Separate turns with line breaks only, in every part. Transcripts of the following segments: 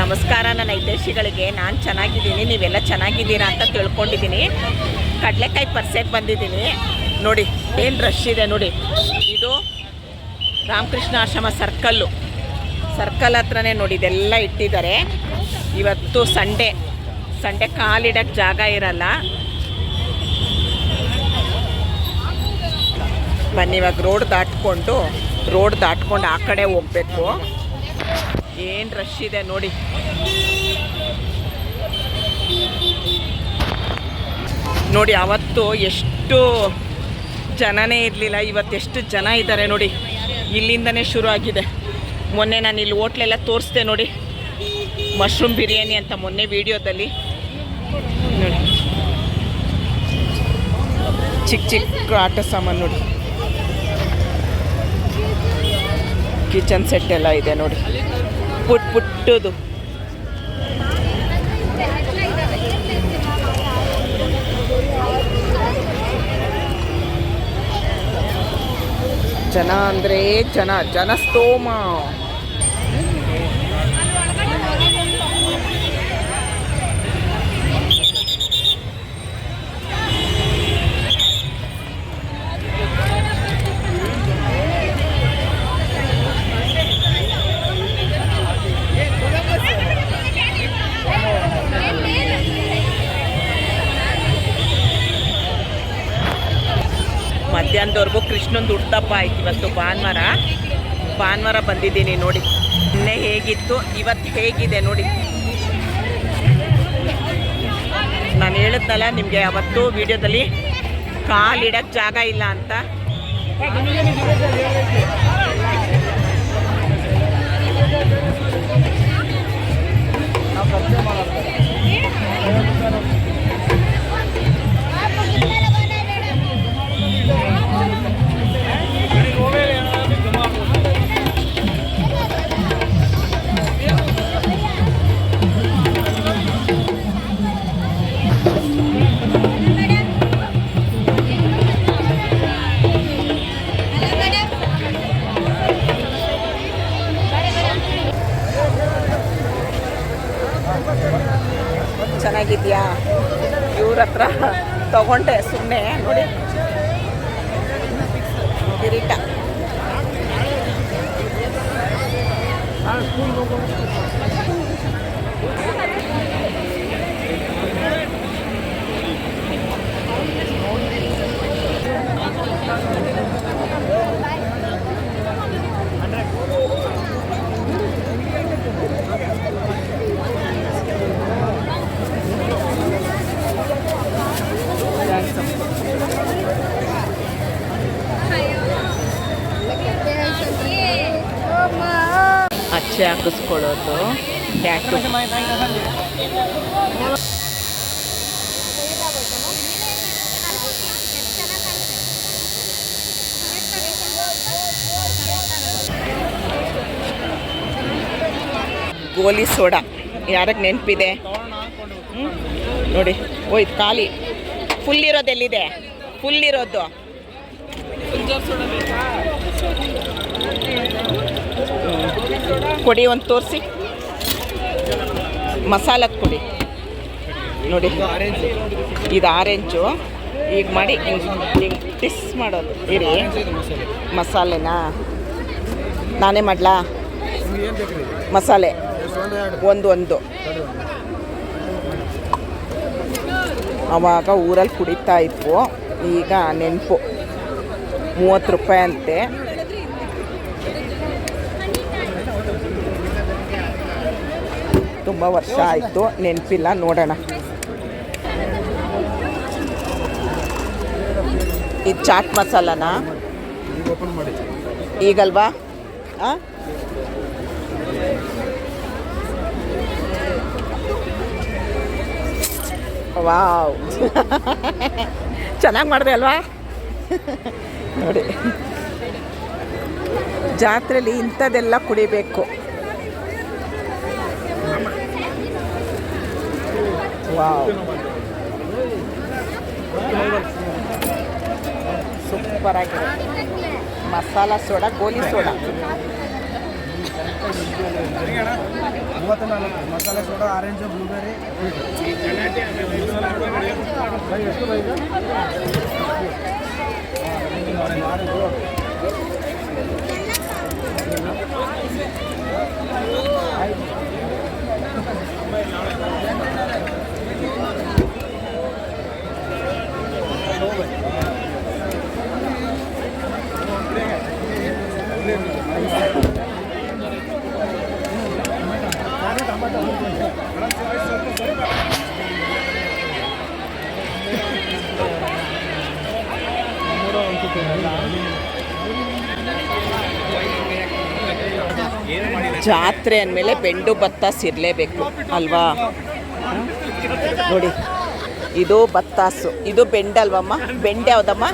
ನಮಸ್ಕಾರ ನನ್ನ ಹಿತೈಷಿಗಳಿಗೆ. ನಾನು ಚೆನ್ನಾಗಿದ್ದೀನಿ, ನೀವೆಲ್ಲ ಚೆನ್ನಾಗಿದ್ದೀರಾ ಅಂತ ತಿಳ್ಕೊಂಡಿದ್ದೀನಿ. ಕಡಲೆಕಾಯಿ ಪರ್ಸೆಟ್ ಬಂದಿದ್ದೀನಿ. ನೋಡಿ, ಏನು ರಶ್ ಇದೆ ನೋಡಿ. ಇದು ರಾಮಕೃಷ್ಣ ಆಶ್ರಮ ಸರ್ಕಲ್ಲು ಸರ್ಕಲ್ ಹತ್ರನೇ ನೋಡಿ, ಇದೆಲ್ಲ ಇಟ್ಟಿದ್ದಾರೆ. ಇವತ್ತು ಸಂಡೇ ಸಂಡೇ ಕಾಲಿಡಕ್ಕೆ ಜಾಗ ಇರಲ್ಲ. ಬನ್ನಿ, ಇವಾಗ ರೋಡ್ ದಾಟ್ಕೊಂಡು ರೋಡ್ ದಾಟ್ಕೊಂಡು ಆ ಕಡೆ ಹೋಗ್ಬೇಕು. ಏನು ರಶ್ ಇದೆ ನೋಡಿ. ನೋಡಿ, ಅವತ್ತು ಎಷ್ಟು ಜನನೇ ಇರಲಿಲ್ಲ ಇವತ್ತೆಷ್ಟು ಜನ ಇದ್ದಾರೆ ನೋಡಿ. ಇಲ್ಲಿಂದನೇ ಶುರು ಆಗಿದೆ. ಮೊನ್ನೆ ನಾನು ಇಲ್ಲಿ ಹೋಟ್ಲೆಲ್ಲ ತೋರಿಸ್ದೆ ನೋಡಿ. ಮಶ್ರೂಮ್ ಬಿರಿಯಾನಿ ಅಂತ ಮೊನ್ನೆ ವಿಡಿಯೋದಲ್ಲಿ. ನೋಡಿ. ಚಿಕ್ಕ ಚಿಕ್ಕ ಆಟ ಸಾಮಾನು ನೋಡಿ. ಕಿಚನ್ ಸೆಟ್ ಎಲ್ಲ ಇದೆ ನೋಡಿ. ಪುಟ್ ಪುಟ್ಟದು. ಜನ ಅಂದರೆ ಜನ ಜನಸ್ತೋಮ ಮಧ್ಯಾಹ್ನದವರೆಗೂ ಕೃಷ್ಣಂದು ಹುಡ್ತಪ್ಪ ಆಯ್ತು ಇವತ್ತು ಭಾನುವಾರ. ಭಾನುವಾರ ಬಂದಿದ್ದೀನಿ ನೋಡಿ. ನಿನ್ನೆ ಹೇಗಿತ್ತು, ಇವತ್ತು ಹೇಗಿದೆ ನೋಡಿ. ನಾನು ಹೇಳಿದ್ನಲ್ಲ, ನಿಮಗೆ ಅವತ್ತು ವಿಡಿಯೋದಲ್ಲಿ ಕಾಲಿಡಕ್ಕೆ ಜಾಗ ಇಲ್ಲ ಅಂತ. ಚೆನ್ನಾಗಿದ್ಯಾ? ಇವ್ರ ಹತ್ರ ತಗೊಂಡೆ ಸುಮ್ಮನೆ ನೋಡಿ. ಕಿರೀಟ. ಟ್ಯಾಟು ಗೋಲಿ ಸೋಡಾ. ಯಾರಕ್ಕೆ ನೆನಪಿದೆ? ನೋಡಿ ಹೋಯ್ತು ಖಾಲಿ. ಫುಲ್ ಇರೋದು ಎಲ್ಲಿದೆ? ಫುಲ್ ಇರೋದು ಕೊಡಿ ಒಂದು ತೋರಿಸಿ. ಮಸಾಲದ ಕೊಡಿ. ನೋಡಿ. ಇದು ಆರೆಂಜು. ಈಗ ಮಾಡಿ ಹಿಂಗೆ ಟಿಸ್ ಮಾಡೋದು. ಇರಿ. ಮಸಾಲೆನಾ? ನಾನೇ ಮಾಡಲಾ? ಮಸಾಲೆ. ಒಂದು ಒಂದು. ಅವಾಗ ಊರಲ್ಲಿ ಕುಡಿತಾ ಇದ್ವು. ಈಗ ನೆನಪು. ಮೂವತ್ತು ರೂಪಾಯಿ ಅಂತೆ. ತುಂಬ ವರ್ಷ ಆಯಿತು ನೆನಪಿಲ್ಲ ನೋಡೋಣ. ಇದು ಚಾಟ್ ಮಸಾಲನ? ಈಗಲ್ವಾ? ಹಾಂ ವಾವ್. ಚೆನ್ನಾಗಿ ಮಾಡಿದೆ ಅಲ್ವಾ? ನೋಡಿ. ಜಾತ್ರೆಯಲ್ಲಿ ಇಂಥದ್ದೆಲ್ಲ ಕುಡಿಬೇಕು. ವಾವ್ ಸೂಪರ್ ಆಗಿದೆ ಮಸಾಲ ಸೋಡಾ ಗೋಲಿ ಸೋಡಾ
ಮೂವತ್ತ ನಾಲ್ಕು ಮಸಾಲೆ ಸೋಡಾ ಆರೆಂಜು ಬ್ಲೂಬೆರಿ ಬೈ ಎಷ್ಟು
ಜಾತ್ರೆ ಅಂದಮೇಲೆ ಬೆಂಡು ಭತ್ತ ಸಿರಲೇಬೇಕು, ಅಲ್ವಾ? ನೋಡಿ, ಇದು ಬತ್ತಾಸು ಇದು ಬೆಂಡಲ್ವಮ್ಮ ಬೆಂಡೆ ಯಾವ್ದಮ್ಮ?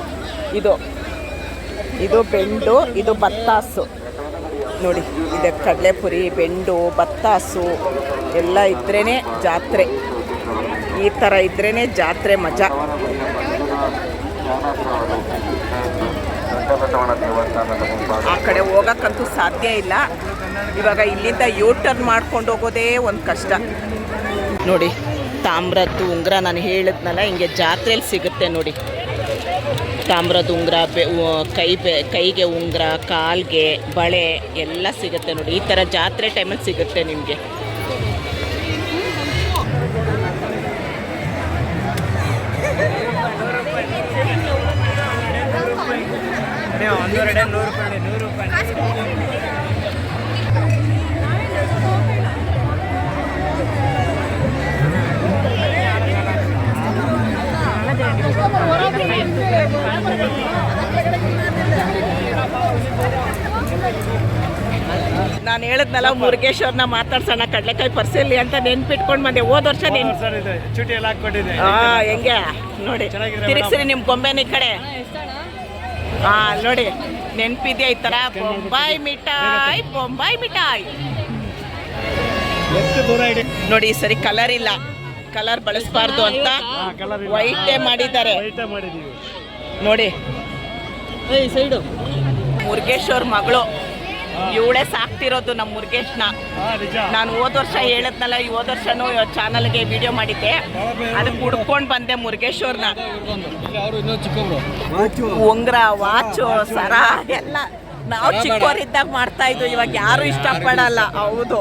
ಇದು. ಇದು ಬೆಂಡು, ಇದು ಬತ್ತಾಸು ನೋಡಿ, ಇದೆ ಕಡಲೆಪುರಿ, ಬೆಂಡು ಬತ್ತಾಸು ಎಲ್ಲ ಇದ್ರೇ ಜಾತ್ರೆ. ಈ ಥರ ಇದ್ರೇ ಜಾತ್ರೆ ಮಜಾ. ಆ ಕಡೆ ಹೋಗೋಕ್ಕಂತೂ ಸಾಧ್ಯ ಇಲ್ಲ. ಇವಾಗ ಇಲ್ಲಿಂದ ಯೂ ಟರ್ನ್ ಮಾಡ್ಕೊಂಡು ಹೋಗೋದೇ ಒಂದು ಕಷ್ಟ. ನೋಡಿ, ತಾಮ್ರದ್ದು ಉಂಗುರ ನಾನು ಹೇಳಿದ್ನಲ್ಲ, ಹಿಂಗೆ ಜಾತ್ರೆಯಲ್ಲಿ ಸಿಗುತ್ತೆ ನೋಡಿ. ತಾಮ್ರದ ಉಂಗುರ, ಬೆ ಕೈ ಬೆ ಕೈಗೆ ಉಂಗುರ, ಕಾಲ್ಗೆ ಬಳೆ ಎಲ್ಲ ಸಿಗುತ್ತೆ ನೋಡಿ. ಈ ಥರ ಜಾತ್ರೆ ಟೈಮಲ್ಲಿ ಸಿಗುತ್ತೆ ನಿಮಗೆ.
ಒಂದೂವರೆ ನೂರು ರೂಪಾಯಿ ನೂರು ರೂಪಾಯಿ.
ನಾನು ಹೇಳಿದ್ನಲ್ಲ ಮುರುಗೇಶ್ವರ್ನ ಮಾತಾಡ್ಸೋಣ ಕಡಲೆಕಾಯಿ ಪರ್ಸೆಲ್ಲಿ ಅಂತ ನೆನ್ಪಿಟ್ಕೊಂಡು ಬಂದೆ. ಹೋದ ವರ್ಷ ನೆನ್
ಸರ್ ಇದು ಚುಟಿ ಎಲ್ಲ ಹಾಕ್ಕೊಟ್ಟಿದೆ
ಆ ಹೆಂಗೆ? ನೋಡಿ ತಿರುಗಿಸ್ರಿ ನಿಮ್ಮ ಗೊಂಬೆನ ಈ ಕಡೆ. ಹಾ ನೋಡಿ ನೆನ್ಪಿದ್ಯಾ ಈ ತರ? ಬೊಂಬಾಯಿ ಮಿಠಾಯಿ ಬೊಂಬಾಯಿ ಮಿಠಾಯಿ. ನೋಡಿ ಈ ಸರಿ ಕಲರ್ ಇಲ್ಲ. ಕಲರ್ ಬಳಸಬಾರ್ದು ಅಂತ ವೈಟ್ ಮಾಡಿದ್ದಾರೆ. ನೋಡಿ. ಮುರುಗೇಶ್ವರ್ ಮಗಳು. ಇವಳೇ ಸಾಕ್ತಿರೋದು ನಮ್ಮ ಮುರುಗೇಶ್ನ. ನಾನು ಹೋದ ವರ್ಷ ಹೇಳಿದ್ನಲ್ಲ ಈ ಹೋದ ವರ್ಷನೂ ಚಾನಲ್ಗೆ ವಿಡಿಯೋ ಮಾಡಿದ್ದೆ. ಅದಕ್ಕೆ ಹುಡ್ಕೊಂಡು ಬಂದೆ ಮುರುಗೇಶ್ವರ್ನ
ಅವರು ಇನ್ನೂ ಚಿಕ್ಕವರು.
ಉಂಗ್ರ ವಾಚು ಸರ ಎಲ್ಲ. ನಾವು ಚಿಕ್ಕವರಿದ್ದಾಗ ಮಾಡ್ತಾ ಇದ್ವು ಇವಾಗ ಯಾರು ಇಷ್ಟಪಡಲ್ಲ. ಹೌದು.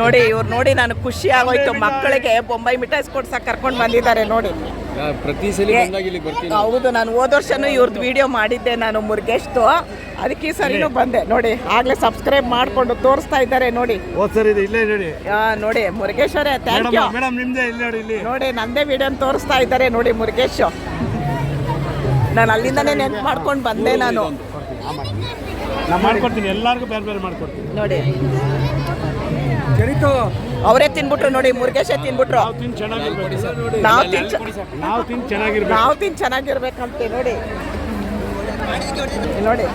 ನೋಡಿ ಇವ್ರು ನೋಡಿ ನಾನು ಖುಷಿ ಆಗೋಯ್ತು ಮಕ್ಕಳಿಗೆ ಬೊಂಬೈ ಮಿಠಾಯಿ ಕೊಡ್ಸಕ್ ಕರ್ಕೊಂಡು ಬಂದಿದ್ದಾರೆ ನೋಡಿ.
ಪ್ರತಿ ಸಲ ಬಂದಾಗ ಇಲ್ಲಿ ಬರ್ತೀನಿ.
ಹೌದು ನಾನು ಹೋದ ವರ್ಷನೂ ಇವ್ರದ್ದು ವಿಡಿಯೋ ಮಾಡಿದ್ದೆ ನಾನು ಮುರುಗೇಶ್ದು. ಅದಕ್ಕೆ ಈ ಸರಿನೂ ಬಂದೆ. ನೋಡಿ ಆಗ್ಲೇ ಸಬ್ಸ್ಕ್ರೈಬ್ ಮಾಡ್ಕೊಂಡು ತೋರಿಸ್ತಾ ಇದ್ದಾರೆ ನೋಡಿ.
ಹೋದ್ ಸರ್ ಇದು ಇಲ್ಲೇ ನೋಡಿ.
ಆ, ನೋಡಿ ಮುರುಗೇಶ್ವರೇ ಥ್ಯಾಂಕ್ ಯು
ಮೇಡಮ್ ಮೇಡಮ್ ನಿಮ್ದೇ ಇಲ್ಲಿ ನೋಡಿ ಇಲ್ಲಿ.
ನೋಡಿ ನಂದೇ ವಿಡಿಯೋ ತೋರಿಸ್ತಾ ಇದ್ದಾರೆ ನೋಡಿ ಮುರುಗೇಶ್. ನಾನು ಅಲ್ಲಿಂದನೇ ನೆನ್ಪು ಮಾಡ್ಕೊಂಡು ಬಂದೆ ನಾನು.
ನಾನು ಮಾಡ್ಕೊಡ್ತೀನಿ ಎಲ್ಲರಿಗೂ ಬೇರೆ ಬೇರೆ ಮಾಡ್ಕೊಡ್ತೀನಿ.
ನೋಡಿ.
ಚರಿತು.
ಅವರೇ ತಿನ್ಬಿಟ್ರು ನೋಡಿ ಮುರುಗೇಶೇ ತಿನ್ಬಿಟ್ರು.
ನಾವು ತಿನ್ ಚೆನ್ನಾಗಿರ್ಬೇಕು.
ನಾವು ತಿನ್
ನಾವು ತಿನ್ ಚೆನ್ನಾಗಿರ್ಬೇಕು.
ನಾವು ತಿನ್ ಚೆನ್ನಾಗಿರ್ಬೇಕಂತೆ ನೋಡಿ. ನೋಡಿ.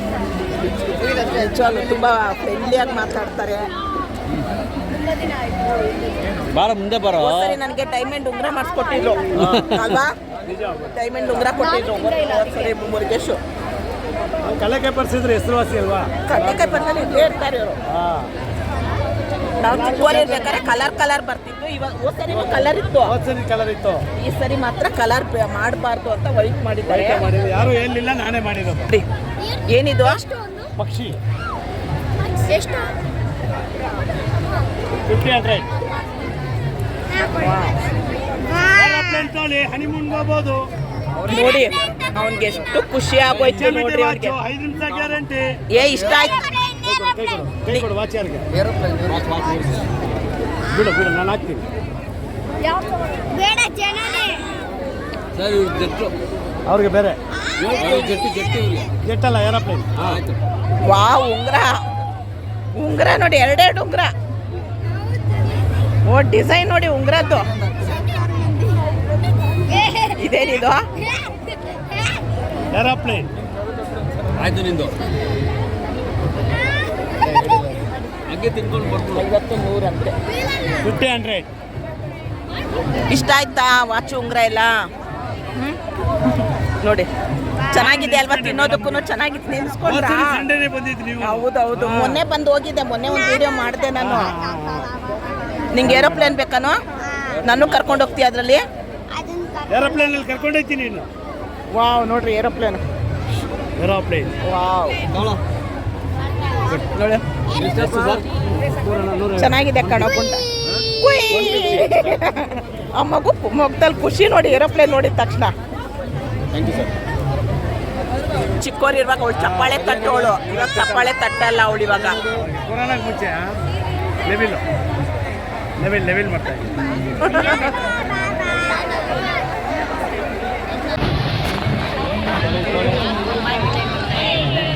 ನಿಜವಾಗ್ಲೂ ತುಂಬ ಫ್ರೆಂಡ್ಲಿಯಾಗಿ ಮಾತಾಡ್ತಾರೆ.
ಬಾರ ಮುಂದೆ ಬರೋ.
ಸರಿ ನನಗೆ ಡೈಮಂಡ್ ಉಂಗುರ ಮಾಡಿಸ್ಕೊಟ್ಟಿದ್ರು. ಅಲ್ವಾ? ಡೈಮಂಡ್ ಉಂಗುರ ಕೊಟ್ಟಿದ್ರು. ಸರಿ ಮುರುಗೇಶು.
ಕಲೆಕೆ ಪರ್ಸಿದ್ರೆ ಹೆಸರುವಾಸಿ ಅಲ್ವಾ?
ಕಡ್ಲೆಕಾಯಿ ಪರ್ಸಲ್ಲಿ ಇದ್ದೇ ಇರ್ತಾರೆ ಇವರು.
ಹಾ.
ನಾವು ಚಿಕ್ಕವರ್ ಇರ್ಬೇಕಾದ್ರೆ ಕಲರ್ ಕಲರ್ ಬರ್ತಿತ್ತು. ಇವಾಗ ಹೋದ್ ಸರಿ ಕಲರ್ ಇತ್ತು.
ಹೋದ್ ಸರಿ ಕಲರ್ ಇತ್ತು.
ಈ ಸರಿ ಮಾತ್ರ ಕಲರ್ ಮಾಡಬಾರ್ದು ಅಂತ ವೈಟ್ ಮಾಡಿದ್ದಾರೆ.
ಬೈಕ ಮಾಡಿದ್ರು ಯಾರು ಹೇಳಿಲ್ಲ ನಾನೇ ಮಾಡಿರೋದು.
ನೋಡಿ, ಏನಿದು?
ಪಕ್ಷಿ.
ಎಷ್ಟು?
Fifty hundred. ಹನಿಮೂನ್ಗೆ ಹೋಗ್ಬೋದು.
ನೋಡಿ ಅವನ್ಗೆ ಎಷ್ಟು ಖುಷಿ ಆಗೋಯ್ತು ನೋಡ್ರಿ ಅವ್ರಿಗೆ.
ವಾಚು ನಿಮಿಷ ಗ್ಯಾರಂಟಿ
ಏ ಇಷ್ಟ ಆಯ್ತು.
ಬಿಡು ಬಿಡು ನಾನು ಹಾಕ್ತೀನಿ.
ಬೇಡ ಜನನೇ
ಅವ್ರಿಗೆ ಬೇರೆ. ಜೆಟ್ ಅಲ್ಲ ಏರೋಪ್ಲೇನ್
ವಾ ಉಂಗ್ರ. ಉಂಗ್ರ ನೋಡಿ ಎರಡೆರಡು ಉಂಗ್ರ. ಓ ಡಿಸೈನ್ ನೋಡಿ ಉಂಗ್ರದ್ದು. ಇದೇನಿದು?
ಏರೋಪ್ಲೇನ್.
ಆಯ್ತು ನಿಂದು. ಹಂಗೆ ತಿನ್ಕೊಂಡು ಬರ್ಬೋದು.
ಐವತ್ತು ನೂರಂತೆ
ಫಿಫ್ಟಿ ಹಂಡ್ರೆಡ್.
ಇಷ್ಟ ಆಯ್ತಾ ವಾಚು ಉಂಗ್ರ ಎಲ್ಲ? ನೋಡಿ ಚೆನ್ನಾಗಿದೆ ಅಲ್ವಾ ತಿನ್ನೋದಕ್ಕೂ ಚೆನ್ನಾಗಿತ್ತು ನೆನ್ಸ್ಕೊಂಡ್ರ?
ಹೌದು
ಹೌದೌದು. ಮೊನ್ನೆ ಬಂದು ಹೋಗಿದ್ದೆ ಮೊನ್ನೆ ಒಂದು ವಿಡಿಯೋ ಮಾಡಿದೆ ನಾನು. ನಿಂಗೆ ಏರೋಪ್ಲೇನ್ ಬೇಕಾನೋ? ನಾನು ಕರ್ಕೊಂಡು ಹೋಗ್ತೀಯ ಅದರಲ್ಲಿ?
ಏರೋಪ್ಲೇನಲ್ಲಿ
ಏರೋಪ್ಲೇನ್ ಅಲ್ಲಿ ಕರ್ಕೊಂಡೋಗ್ತೀನಿ
ವಾವ್ ನೋಡ್ರಿ ಏರೋಪ್ಲೇನ್.
ಏರೋಪ್ಲೇನ್.
ವಾವ್. ನೋಡಿ ಚೆನ್ನಾಗಿದೆ ಕಣಕುಂಟ. ಆ ಮಗು ಮಗದಲ್ಲಿ ಖುಷಿ ನೋಡಿ ಏರೋಪ್ಲೇನ್ ನೋಡಿದ ತಕ್ಷಣ. ಚಿಕ್ಕೋರು ಇರುವಾಗ ಅವಳು ಚಪ್ಪಾಳೆ ತಟ್ಟೋಳು. ಇವಾಗ ಚಪ್ಪಾಳೆ ತಟ್ಟಲ್ಲ ಅವಳು ಇವಾಗ.
ಕೊರೋನಾಗೆ ಮುಂಚೆ ಲೆವೆಲ್ ಲೆವೆಲ್ ಲೆವೆಲ್ ಮಾಡ್ತಾ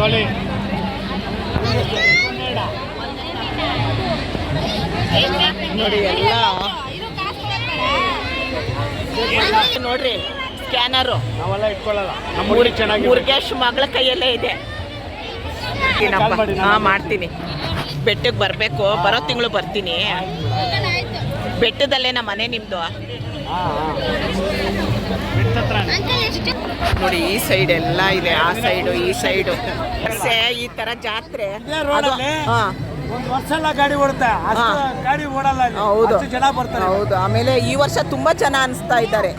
ಇದ್ದೀನಿ
ನೋಡಿ ಎಲ್ಲ. ನೋಡ್ರಿ ಸ್ಕ್ಯಾನರು.
ನಾವೆಲ್ಲ ಇಟ್ಕೊಳ್ಳಲ್ಲ. ನಮ್ಮ ಊರಿಗೆ ಚೆನ್ನಾಗಿ
ಮುರುಗೇಶ್ ಮಗಳ ಕೈಯಲ್ಲೇ ಇದೆ. ಹಾ ಮಾಡ್ತೀನಿ. ಬೆಟ್ಟಕ್ಕೆ ಬರಬೇಕು. ಬರೋ ತಿಂಗಳು ಬರ್ತೀನಿ. ಬೆಟ್ಟದಲ್ಲೇ ನಮ್ಮ ಮನೆ ನಿಮ್ದು. ನೋಡಿ ಈ ಸೈಡ್ ಎಲ್ಲ ಇದೆ. ಆ ಸೈಡು ಈ ಸೈಡು ಈ ತರ ಜಾತ್ರೆ?
ಒಂದು ವರ್ಷ ಎಲ್ಲ ಗಾಡಿ ಓಡುತ್ತೆ. ಗಾಡಿ ಓಡಲ್ಲ.
ಹೌದು.
ಜನ ಬರ್ತಾರೆ
ಹೌದು. ಆಮೇಲೆ ಈ ವರ್ಷ ತುಂಬಾ ಜನ ಅನಿಸ್ತಾ ಇದ್ದಾರೆ.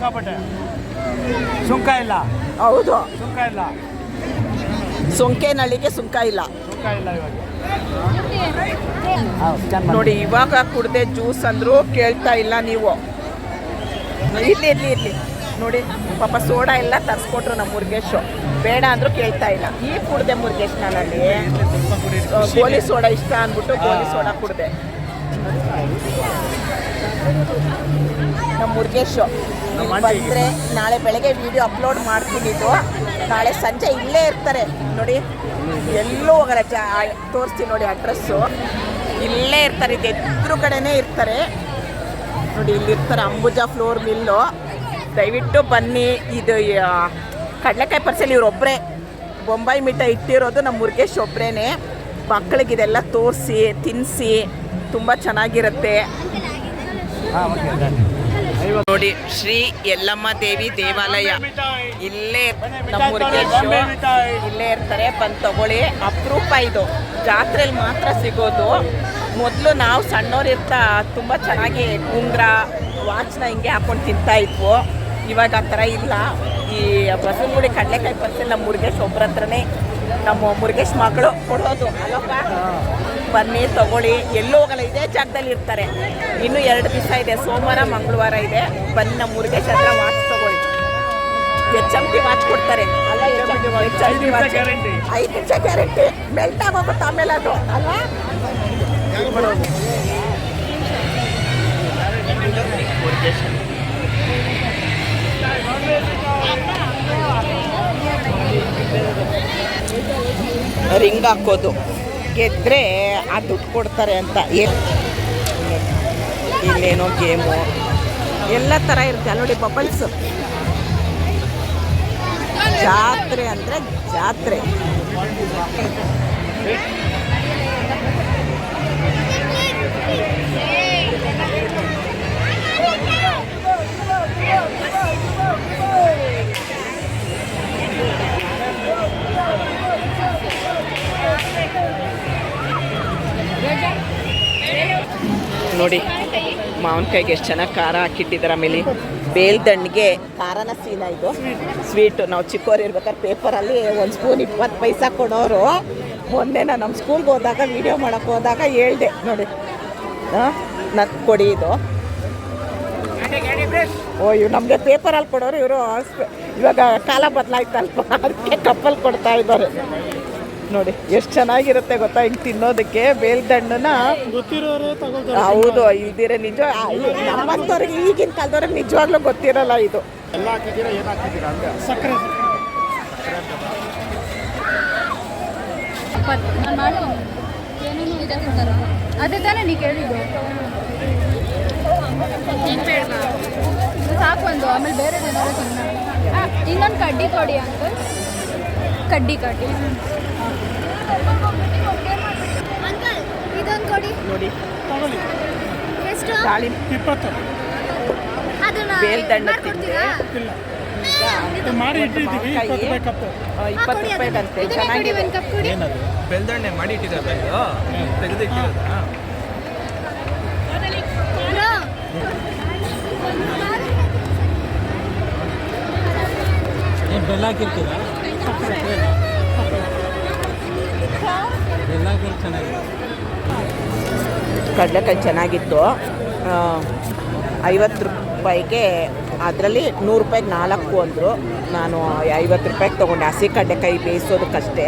ಸುಂಕ ಇಲ್ಲ.
ಹೌದು.
ಸುಂಕ ಇಲ್ಲ.
ಸುಂಕ ಇಲ್ಲ.
ಸುಂಕ ಇಲ್ಲ
ನೋಡಿ ಇವಾಗ ಕುಡ್ದೆ ಜ್ಯೂಸ್ ಅಂದ್ರು ಕೇಳ್ತಾ ಇಲ್ಲ ನೀವು. ಇರ್ಲಿ ಇರ್ಲಿ ಇರ್ಲಿ ನೋಡಿ ಪಾಪ ಸೋಡಾ ಎಲ್ಲ ತರಿಸ್ಕೊಟ್ರು ನಮ್ಮ ಮುರುಗೇಶು. ಬೇಡ ಅಂದ್ರೂ ಕೇಳ್ತಾ ಇಲ್ಲ. ಈ ಕುಡ್ದೆ ಮುರುಗೇಶ್ ನಾನಲ್ಲಿ. ಗೋಲಿ ಸೋಡಾ ಇಷ್ಟ ಅಂದ್ಬಿಟ್ಟು ಗೋಲಿ ಸೋಡಾ ಕುಡ್ದೆ. ನಮ್ಮ ಮುರುಗೇಶು. ಬಂದರೆ ನಾಳೆ ಬೆಳಗ್ಗೆ ವಿಡಿಯೋ ಅಪ್ಲೋಡ್ ಮಾಡ್ತೀನಿ ಇದು. ನಾಳೆ ಸಂಜೆ ಇಲ್ಲೇ ಇರ್ತಾರೆ. ನೋಡಿ ಎಲ್ಲೂ ಹೋಗಲ್ಲ. ಜಾ ತೋರಿಸ್ತೀನಿ ನೋಡಿ ಅಡ್ರೆಸ್ಸು ಇಲ್ಲೇ ಇರ್ತಾರೆ ಇದು ಎದುರು ಕಡೆನೇ ಇರ್ತಾರೆ. ನೋಡಿ ಇಲ್ಲಿ ಇರ್ತಾರೆ ಅಂಬುಜಾ ಫ್ಲೋರ್ ಮಿಲ್ಲು ದಯವಿಟ್ಟು ಬನ್ನಿ. ಇದು ಕಡಲೆಕಾಯಿ ಪರ್ಸಲ್ ಇವರೊಬ್ಬರೇ ಬೊಂಬಾಯಿ ಮಿಠ ಇಟ್ಟಿರೋದು ನಮ್ಮ ಮುರುಗೇಶ್ ಒಬ್ಬರೇ ಮಕ್ಕಳಿಗೆ ಇದೆಲ್ಲ ತೋರಿಸಿ ತಿನ್ನಿಸಿ ತುಂಬ ಚೆನ್ನಾಗಿರುತ್ತೆ. ನೋಡಿ ಶ್ರೀ ಯಲ್ಲಮ್ಮ ದೇವಿ ದೇವಾಲಯ. ಇಲ್ಲೇ ನಮ್ಮ
ಮಿಠಾಯಿ
ಮುರುಗೇಶ್. ಇಲ್ಲೇ ಇರ್ತಾರೆ ಬಂದು ತಗೊಳ್ಳಿ. ಅಪರೂಪ ಇದು. ಜಾತ್ರೆಯಲ್ಲಿ ಮಾತ್ರ ಸಿಗೋದು. ಮೊದಲು ನಾವು ಸಣ್ಣವ್ರು ಇರ್ತಾ ತುಂಬ ಚೆನ್ನಾಗಿ ಉಂಗ್ರ ವಾಚ್ನ ಹಿಂಗೆ ಹಾಕೊಂಡು ತಿಂತಾ ಇದ್ವು. ಇವಾಗ ಆ ಥರ ಇಲ್ಲ. ಈ ಬಸವನಗುಡಿ ಕಡಲೆಕಾಯಿ ಪರ್ಸಲ್ ನಮ್ಮ ಮುರುಗೇಶ್ ಒಬ್ಬರ ಹತ್ರನೇ ನಮ್ಮ ಮುರುಗೇಶ್ ಮಗಳು ಕೊಡೋದು ಅಲ್ಲಪ್ಪ? ಬನ್ನಿ ತಗೊಳ್ಳಿ. ಎಲ್ಲೂ ಹೋಗಲ್ಲ ಇದೇ ಜಾಗದಲ್ಲಿ ಇರ್ತಾರೆ. ಇನ್ನೂ ಎರಡು ದಿವಸ ಇದೆ ಸೋಮವಾರ ಮಂಗಳವಾರ ಇದೆ. ಬನ್ನಿ ನಮ್ಮ ಮುರುಗೇಶ್ ಹತ್ರ ವಾಚ್ ತಗೊಳ್ಳಿ. ಎಚ್ ಎಂ ಟಿ ವಾಚ್ ಕೊಡ್ತಾರೆ. ಅಲ್ಲ ಎಚ್ ಎಂ ಟಿ ವಾಚ್
ಐದು ನಿಮಿಷ guarantee.
ಐದು ನಿಮಿಷ ಗ್ಯಾರಂಟಿ ಮೆಲ್ಟ್ ಆಗೋಗುತ್ತೆ ಆಮೇಲೆ ಅದು ಅಲ್ಲ ರಿಂಗ್ ಹಾಕೋದು ಗೆದ್ರೆ ಆ ದುಡ್ಡು ಕೊಡ್ತಾರೆ ಅಂತ. ಇಲ್ಲೇನೋ ಗೇಮು. ಎಲ್ಲ ಥರ ಇರುತ್ತೆ. ನೋಡಿ ಬಬಲ್ಸ್. ಜಾತ್ರೆ ಅಂದರೆ ಜಾತ್ರೆ. ನೋಡಿ. ಮಾವಿನಕಾಯಿಗೆ ಎಷ್ಟು ಚೆನ್ನಾಗಿ ಖಾರ ಹಾಕಿಟ್ಟಿದ್ದಾರೆ ಆಮೇಲೆ ಬೇಲ್ದಣ್ಣಿಗೆ ಖಾರನ ಸೀನ ಇದು. ಸ್ವೀಟು ನಾವು ಚಿಕ್ಕವ್ರು ಇರ್ಬೇಕಾದ್ರೆ ಪೇಪರಲ್ಲಿ ಒಂದು ಸ್ಪೂನ್ ಇಪ್ಪತ್ತು ಪೈಸಾ ಕೊಡೋರು. ಮೊನ್ನೆ ನಾನು ನಮ್ಮ ಸ್ಕೂಲ್ಗೆ ಹೋದಾಗ ವೀಡಿಯೋ ಮಾಡೋಕ್ಕೆ ಹೋದಾಗ ಹೇಳ್ದೆ, ನೋಡಿ. ನತ್ ಕೊಡಿ ಇದು. ಓ ನಮಗೆ ಪೇಪರಲ್ಲಿ ಕೊಡೋರು ಇವರು, ಇವಾಗ ಕಾಲ ಬದಲಾಯ್ತಲ್ವ? ಅದಕ್ಕೆ ಕಪ್ಪಲ್ಲಿ ಕೊಡ್ತಾ ಇದ್ದಾರೆ. ನೋಡಿ ಎಷ್ಟು ಚೆನ್ನಾಗಿರುತ್ತೆ ಗೊತ್ತಾ? ಹಿಂಗೆ ತಿನ್ನೋದಕ್ಕೆ ಬೇಲ್ದಣ್ಣನ
ಗೊತ್ತಿರೋರೇ ತಗೊಳ್ತಾರೆ
ಹೌದು ಇಲ್ದಿರ ನಿಜ ನಮ್ಮಂತವ್ರಿಗೆ ಈಗಿನ ಕಾಲದವ್ರಿಗೆ ನಿಜವಾಗ್ಲೂ ಗೊತ್ತಿರಲ್ಲ ಇದು.
ಸಕ್ಕರೆ
ಅದೇ ತಾನೇ ನೀ ಕೇಳಿದ್ದು. ಸಾಕು ಒಂದು ಆಮೇಲೆ ಬೇರೆ ತಿನ್ನ ಇನ್ನೊಂದು ಕಡ್ಡಿ ಕೊಡಿ ಅಂಕಲ್ ಕಡ್ಡಿ ಕಡ್ಡಿ ಅಂಕಲ್ ಇದೊಂದು ಕೊಡಿ.
ನೋಡಿ
ತಗೊಳ್ಳಿ.
ಎಷ್ಟು?
ಇಪ್ಪತ್ತು.
ಅದನ್ನ
ಇಲ್ಲ. ಮಾಡಿ ಇಟ್ಟಿದ್ದೀವಿ ಇಪ್ಪತ್ತು ರೂಪಾಯಿ ಕಪ್ಪು.
ಚೆನ್ನಾಗಿದೆ.
ಏನದು?
ಬೆಳ್ದಣ್ಣೆ ಮಾಡಿ ಇಟ್ಟಿದ್ದಾರೆ ಇದು
ಬೆಲ್ಲ ಹಾಕಿರ್ತೀರಾ?
ಕಡಲೆಕಾಯಿ ಚೆನ್ನಾಗಿತ್ತು. ಐವತ್ತು ರೂಪಾಯಿಗೆ ಅದರಲ್ಲಿ ನೂರು ರೂಪಾಯಿಗೆ ನಾಲ್ಕು ಅಂದರು. ನಾನು ಐವತ್ತು ರೂಪಾಯಿಗೆ ತೊಗೊಂಡೆ. ಹಸಿ ಕಡಲೆಕಾಯಿ ಬೇಯಿಸೋದಕ್ಕಷ್ಟೇ.